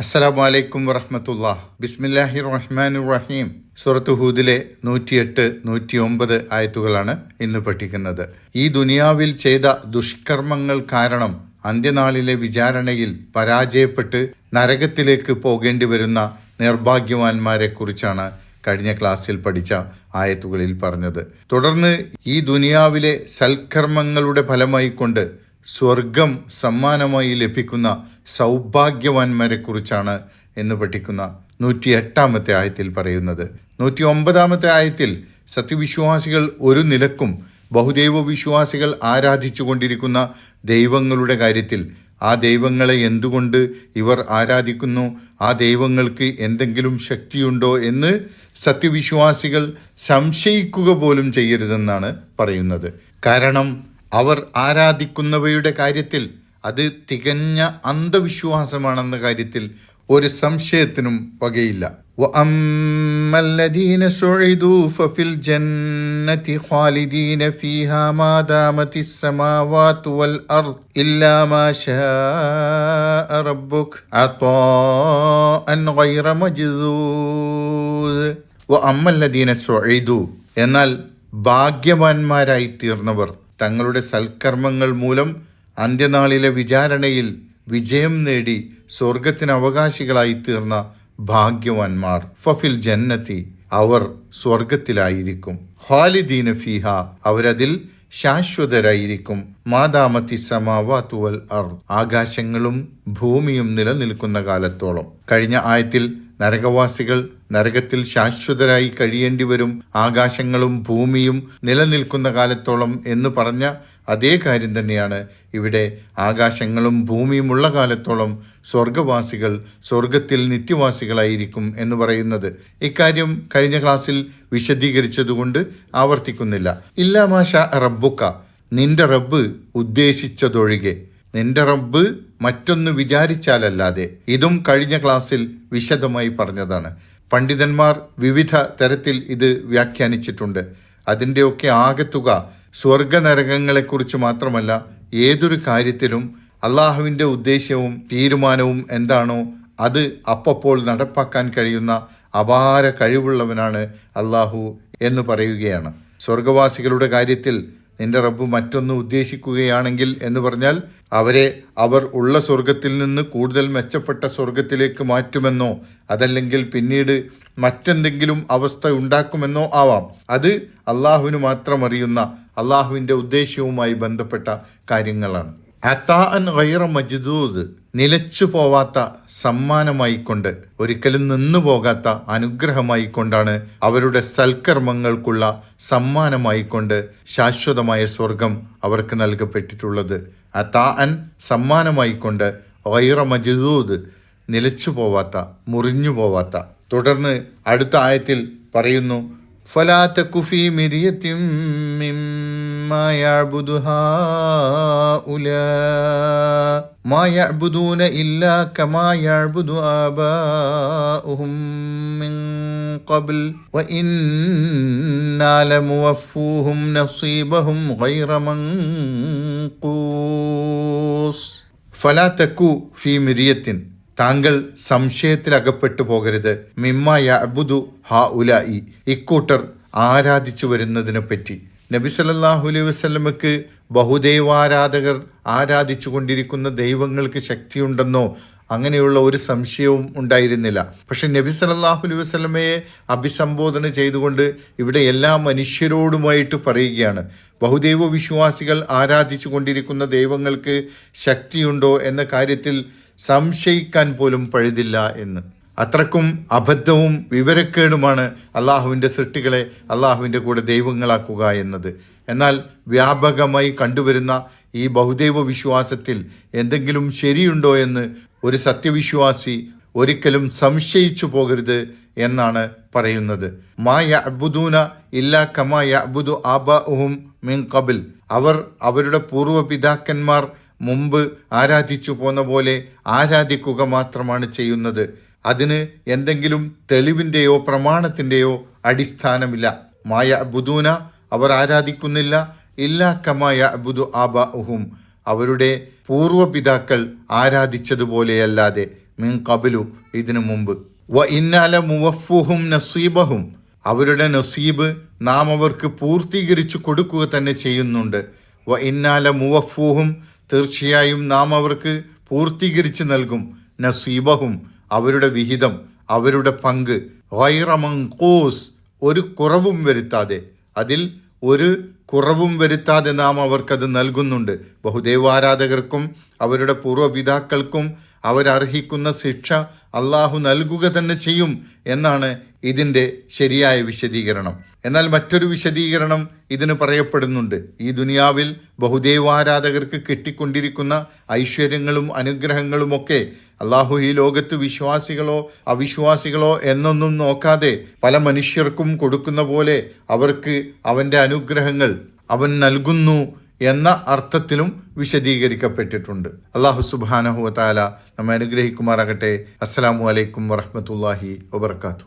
അസ്സലാമു അലൈക്കും വറഹമത്തുള്ള. ബിസ്മില്ലാഹി റഹ്മാൻ റഹീം സൂറത്ത് ഹൂദിലെ നൂറ്റിയെട്ട് നൂറ്റി ഒമ്പത് ആയത്തുകളാണ് ഇന്ന് പഠിക്കുന്നത്. ഈ ദുനിയാവിൽ ചെയ്ത ദുഷ്കർമ്മങ്ങൾ കാരണം അന്ത്യനാളിലെ വിചാരണയിൽ പരാജയപ്പെട്ട് നരകത്തിലേക്ക് പോകേണ്ടി വരുന്ന നിർഭാഗ്യവാന്മാരെ കുറിച്ചാണ് കഴിഞ്ഞ ക്ലാസ്സിൽ പഠിച്ച ആയത്തുകളിൽ പറഞ്ഞത്. തുടർന്ന് ഈ ദുനിയാവിലെ സൽക്കർമ്മങ്ങളുടെ ഫലമായി കൊണ്ട് സ്വർഗം സമ്മാനമായി ലഭിക്കുന്ന സൗഭാഗ്യവാന്മാരെ കുറിച്ചാണ് എന്ന് പഠിക്കുന്ന നൂറ്റി എട്ടാമത്തെ ആയത്തിൽ പറയുന്നത്. നൂറ്റി ഒമ്പതാമത്തെ ആയത്തിൽ സത്യവിശ്വാസികൾ ഒരു നിലക്കും ബഹുദൈവ വിശ്വാസികൾ ആരാധിച്ചു കൊണ്ടിരിക്കുന്ന ദൈവങ്ങളുടെ കാര്യത്തിൽ ആ ദൈവങ്ങളെ എന്തുകൊണ്ട് ഇവർ ആരാധിക്കുന്നു? ആ ദൈവങ്ങൾക്ക് എന്തെങ്കിലും ശക്തിയുണ്ടോ എന്ന് സത്യവിശ്വാസികൾ സംശയിക്കുക പോലും ചെയ്യരുതെന്നാണ് പറയുന്നത്. കാരണം അവർ ആരാധിക്കുന്നവയുടെ കാര്യത്തിൽ അത് തികഞ്ഞ അന്ധവിശ്വാസമാണെന്ന കാര്യത്തിൽ ഒരു സംശയത്തിനും വകയില്ല وأما الذين سعدوا ففي الجنة خالدين فيها ما دامت السماوات والأرض إلا ما شاء ربك عطاء غير مجذوذ وأما الذين سعدوا എന്നാൽ ഭാഗ്യവാന്മാരായി തീർന്നവർ തങ്ങളുടെ സൽക്കർമ്മങ്ങൾ മൂലം അന്ത്യനാളിലെ വിചാരണയിൽ വിജയം നേടി സ്വർഗത്തിന് അവകാശികളായി തീർന്ന ഭാഗ്യവാന്മാർ. ഫഫിൽ ജന്നത്തി അവർ സ്വർഗത്തിലായിരിക്കും. ഹാലിദീന ഫിഹ അവരതിൽ ശാശ്വതരായിരിക്കും. മാതാമത്തി സമാവാത്തുവൽ അർ ആകാശങ്ങളും ഭൂമിയും നിലനിൽക്കുന്ന കാലത്തോളം. കഴിഞ്ഞ ആയത്തിൽ നരകവാസികൾ നരകത്തിൽ ശാശ്വതരായി കഴിയേണ്ടി വരും ആകാശങ്ങളും ഭൂമിയും നിലനിൽക്കുന്ന കാലത്തോളം എന്ന് പറഞ്ഞ അതേ കാര്യം തന്നെയാണ് ഇവിടെ. ആകാശങ്ങളും ഭൂമിയും ഉള്ള കാലത്തോളം സ്വർഗവാസികൾ സ്വർഗത്തിൽ നിത്യവാസികളായിരിക്കും എന്ന് പറയുന്നത്. ഇക്കാര്യം കഴിഞ്ഞ ക്ലാസ്സിൽ വിശദീകരിച്ചതുകൊണ്ട് ആവർത്തിക്കുന്നില്ല. ഇല്ലാമാഷ റബ്ബുക്ക നിന്റെ റബ്ബ് ഉദ്ദേശിച്ചതൊഴികെ. നിന്റെ റബ്ബ് മറ്റൊന്ന് വിചാരിച്ചാലല്ലാതെ ഇതും കഴിഞ്ഞ ക്ലാസ്സിൽ വിശദമായി പറഞ്ഞതാണ്. പണ്ഡിതന്മാർ വിവിധ തരത്തിൽ ഇത് വ്യാഖ്യാനിച്ചിട്ടുണ്ട്. അതിന്റെയൊക്കെ ആകെത്തുക സ്വർഗനരകങ്ങളെക്കുറിച്ച് മാത്രമല്ല ഏതൊരു കാര്യത്തിലും അള്ളാഹുവിന്റെ ഉദ്ദേശ്യവും തീരുമാനവും എന്താണോ അത് അപ്പപ്പോൾ നടപ്പാക്കാൻ കഴിയുന്ന അപാര കഴിവുള്ളവനാണ് അള്ളാഹു എന്ന് പറയുകയാണ്. സ്വർഗവാസികളുടെ കാര്യത്തിൽ നിന്റെ റബ്ബ് മറ്റൊന്ന് ഉദ്ദേശിക്കുകയാണെങ്കിൽ എന്ന് പറഞ്ഞാൽ അവരെ അവർ ഉള്ള സ്വർഗത്തിൽ നിന്ന് കൂടുതൽ മെച്ചപ്പെട്ട സ്വർഗത്തിലേക്ക് മാറ്റുമെന്നോ അതല്ലെങ്കിൽ പിന്നീട് മറ്റെന്തെങ്കിലും അവസ്ഥ ഉണ്ടാക്കുമെന്നോ ആവാം. അത് അള്ളാഹുവിന് മാത്രം അറിയുന്ന അള്ളാഹുവിന്റെ ഉദ്ദേശ്യവുമായി ബന്ധപ്പെട്ട കാര്യങ്ങളാണ്. അത്താൻ ഗൈറ മജ്ദൂദ് നിലച്ചു പോവാത്ത സമ്മാനമായി കൊണ്ട് ഒരിക്കലും നിന്നു പോകാത്ത അനുഗ്രഹമായി കൊണ്ടാണ് അവരുടെ സൽക്കർമ്മങ്ങൾക്കുള്ള സമ്മാനമായിക്കൊണ്ട് ശാശ്വതമായ സ്വർഗം അവർക്ക് നൽകപ്പെട്ടിട്ടുള്ളത്. അത്താൻ സമ്മാനമായിക്കൊണ്ട് ഗൈറ മജ്ദൂദ് നിലച്ചു പോവാത്ത മുറിഞ്ഞു പോവാത്ത. തുടർന്ന് അടുത്ത ആയത്തിൽ പറയുന്നു ഫലാത്ത കുഫി മിരിയത്തിം مما يعبد هؤلاء ما يعبدون إلا كما يعبد آباؤهم من قبل وإنا لموفوهم نصيبهم غير منقوص فلا تكو في مرية താങ്കൾ സംശയത്തിൽ അകപ്പെട്ടു പോകരുത് മിമ്മ യഅബുദു ഹാ ഉലായി ഇക്കൂട്ടർ ആരാധിച്ചു വരുന്നതിനെ പറ്റി നബി സല്ലല്ലാഹു അലൈഹി വസ്ലമക്ക് ബഹുദൈവാരാധകർ ആരാധിച്ചു കൊണ്ടിരിക്കുന്ന ദൈവങ്ങൾക്ക് ശക്തിയുണ്ടെന്നോ അങ്ങനെയുള്ള ഒരു സംശയവും ഉണ്ടായിരുന്നില്ല. പക്ഷെ നബി സല്ലല്ലാഹു അലൈഹി വസ്ലമയെ അഭിസംബോധന ചെയ്തുകൊണ്ട് ഇവിടെ എല്ലാ മനുഷ്യരോടുമായിട്ട് പറയുകയാണ് ബഹുദൈവ വിശ്വാസികൾ ആരാധിച്ചു കൊണ്ടിരിക്കുന്ന ദൈവങ്ങൾക്ക് ശക്തിയുണ്ടോ എന്ന കാര്യത്തിൽ സംശയിക്കാൻ പോലും പഴുതില്ല എന്ന്. അത്രക്കും അബദ്ധവും വിവരക്കേടുമാണ് അള്ളാഹുവിന്റെ സൃഷ്ടികളെ അള്ളാഹുവിന്റെ കൂടെ ദൈവങ്ങളാക്കുക എന്നത്. എന്നാൽ വ്യാപകമായി കണ്ടുവരുന്ന ഈ ബഹുദൈവ വിശ്വാസത്തിൽ എന്തെങ്കിലും ശരിയുണ്ടോ എന്ന് ഒരു സത്യവിശ്വാസി ഒരിക്കലും സംശയിച്ചു പോകരുത് എന്നാണ് പറയുന്നത്. മാ യഅബുദൂന ഇല്ലാ കമാ യഅബുദു ആബാഉഹും മിൻ കബിൽ അവർ അവരുടെ പൂർവ പിതാക്കന്മാർ മുമ്പ് ആരാധിച്ചു പോന്ന പോലെ ആരാധിക്കുക മാത്രമാണ് ചെയ്യുന്നത്. അതിന് എന്തെങ്കിലും തെളിവിന്റെയോ പ്രമാണത്തിന്റെയോ അടിസ്ഥാനമില്ല. മായ ബുദൂന അവർ ആരാധിക്കുന്നില്ല. ഇല്ലാ കമായ അബുദു ആബ ഉഹും അവരുടെ പൂർവപിതാക്കൾ ആരാധിച്ചതുപോലെയല്ലാതെ മിൻ കബിലു ഇതിനു മുമ്പ്. വ ഇന്നാല മുവഫുഹും നസീബഹും അവരുടെ നസീബ് നാം അവർക്ക് പൂർത്തീകരിച്ചു കൊടുക്കുക തന്നെ ചെയ്യുന്നുണ്ട്. വ ഇന്നാല മുവഫൂഹും തീർച്ചയായും നാം അവർക്ക് പൂർത്തീകരിച്ച് നൽകും നസീബഹും അവരുടെ വിഹിതം അവരുടെ പങ്ക് വൈറമങ്കോസ് ഒരു കുറവും വരുത്താതെ അതിൽ ഒരു കുറവും വരുത്താതെ നാം അവർക്കത് നൽകുന്നുണ്ട്. ബഹുദൈവാരാധകർക്കും അവരുടെ പൂർവപിതാക്കൾക്കും അവരർഹിക്കുന്ന ശിക്ഷ അള്ളാഹു നൽകുക തന്നെ ചെയ്യും എന്നാണ് ഇതിന്റെ ശരിയായ വിശദീകരണം. എന്നാൽ മറ്റൊരു വിശദീകരണം ഇതിന് പറയപ്പെടുന്നുണ്ട്. ഈ ദുനിയാവിൽ ബഹുദൈവാരാധകർക്ക് കിട്ടിക്കൊണ്ടിരിക്കുന്ന ഐശ്വര്യങ്ങളും അനുഗ്രഹങ്ങളുമൊക്കെ അള്ളാഹു ഈ ലോകത്ത് വിശ്വാസികളോ അവിശ്വാസികളോ എന്നൊന്നും നോക്കാതെ പല മനുഷ്യർക്കും കൊടുക്കുന്ന പോലെ അവർക്ക് അവന്റെ അനുഗ്രഹങ്ങൾ അവൻ നൽകുന്നു എന്ന അർത്ഥത്തിലും വിശദീകരിക്കപ്പെട്ടിട്ടുണ്ട്. അള്ളാഹു സുബാനഹു താല നമ്മെ അനുഗ്രഹിക്കുമാറാകട്ടെ. അസ്സാം വലൈക്കും വറഹമത്തല്ലാഹി വബർക്കാത്തു